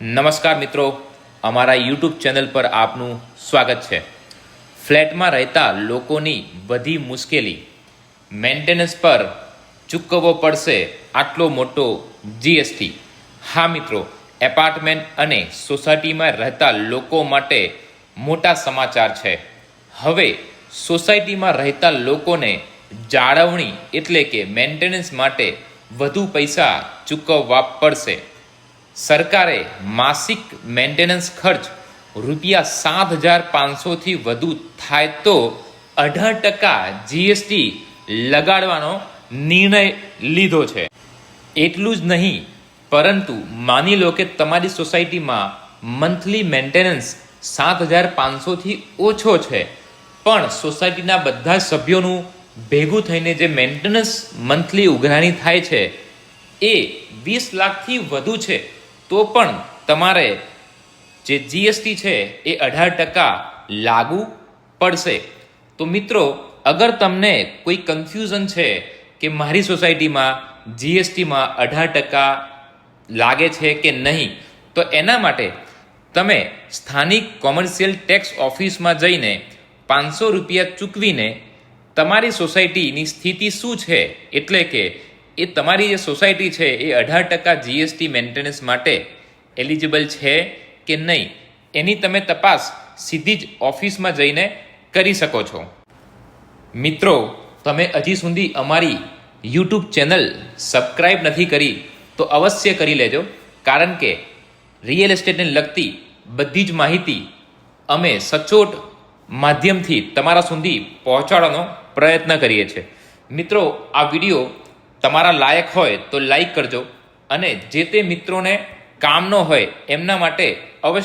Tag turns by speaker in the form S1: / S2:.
S1: નમસ્કાર મિત્રો, અમારા યુટ્યુબ ચેનલ પર આપનું સ્વાગત છે. ફ્લેટમાં રહેતા લોકોની બધી મુશ્કેલી મેન્ટેનન્સ પર ચૂકવવો પડશે આટલો મોટો જીએસટી હા મિત્રો, એપાર્ટમેન્ટ અને સોસાયટીમાં રહેતા લોકો માટે મોટા સમાચાર છે. હવે, સોસાયટીમાં રહેતા લોકોને જાળવણી એટલે કે મેન્ટેનન્સ માટે વધુ પૈસા ચૂકવવા પડશે. સરકારે માસિક મેન્ટેનન્સ ખર્ચ રૂપિયા સાત હજાર પાંચસોથી વધુ થાય તો અઢાર ટકા જીએસટી લગાડવાનો નિર્ણય લીધો છે. એટલું જ નહીં, પરંતુ માની લો કે તમારી સોસાયટીમાં મંથલી મેન્ટેનન્સ સાત હજાર પાંચસોથી ઓછો છે, પણ સોસાયટીના બધા સભ્યોનું ભેગું થઈને જે મેન્ટેનન્સ મંથલી ઉઘરાણી થાય છે, એ વીસ લાખથી વધુ છે. તો પણ તમારે જે જીએસટી છે એ અઢાર ટકા લાગુ પડશે. તો મિત્રો, અગર તમને કોઈ કન્ફ્યુઝન છે કે મારી સોસાયટીમાં જીએસટીમાં અઢાર ટકા લાગે છે કે નહીં, તો એના માટે તમે સ્થાનિક કોમર્શિયલ ટેક્સ ઓફિસમાં જઈને પાંચસો રૂપિયા ચૂકવીને તમારી સોસાયટીની સ્થિતિ શું છે? એટલે કે એ તમારી જે સોસાયટી છે, એ અઢાર ટકા જીએસટી મેન્ટેનન્સ માટે એલિજિબલ છે કે નહીં, એની તમે તપાસ સીધી જ ઓફિસમાં જઈને કરી શકો છો. મિત્રો, તમે હજી સુધી અમારી યુટ્યુબ ચેનલ સબસ્ક્રાઈબ નથી કરી, તો અવશ્ય કરી લેજો, કારણ કે રિયલ એસ્ટેટને લગતી બધી જ માહિતી અમે સચોટ માધ્યમથી તમારા સુધી પહોંચાડવાનો પ્રયત્ન કરીએ છીએ. મિત્રો, આ વીડિયો તમારા લાયક હોય તો લાઈક કરજો. અને જે તે મિત્રોને કામનો હોય, એમના માટે અવશ્ય